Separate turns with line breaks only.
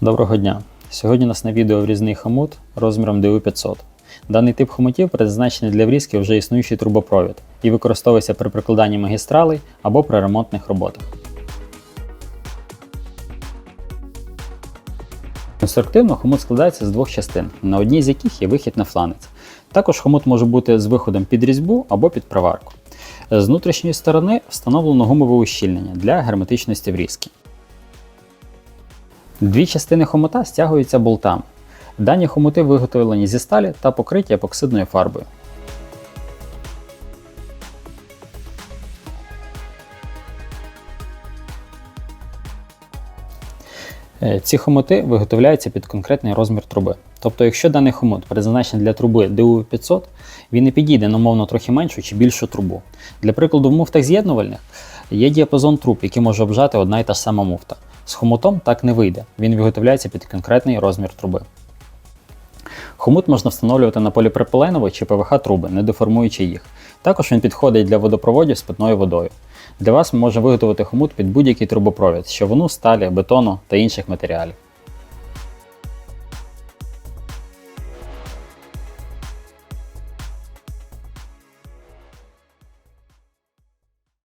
Доброго дня! Сьогодні у нас на відео врізний хомут розміром DU500. Даний тип хомутів призначений для врізки вже існуючий трубопровід і використовується при прикладанні магістралей або при ремонтних роботах. Конструктивно хомут складається з двох частин, на одній з яких є вихід на фланець. Також хомут може бути з виходом під різьбу або під проварку. З внутрішньої сторони встановлено гумове ущільнення для герметичності врізки. Дві частини хомута стягуються болтами. Дані хомути виготовлені зі сталі та покриті епоксидною фарбою. Е, Ці хомути виготовляються під конкретний розмір труби. Тобто, якщо даний хомут призначений для труби DU500, він не підійде на умовно трохи меншу чи більшу трубу. Для прикладу, в муфтах з'єднувальних є діапазон труб, який може обжати одна і та ж сама муфта. З хомутом так не вийде, він виготовляється під конкретний розмір труби. Хомут можна встановлювати на поліпропиленові чи ПВХ труби, не деформуючи їх. Також він підходить для водопроводів з питною водою. Для вас може виготовити хомут під будь-який трубопровід, що сталі, бетону та інших матеріалів.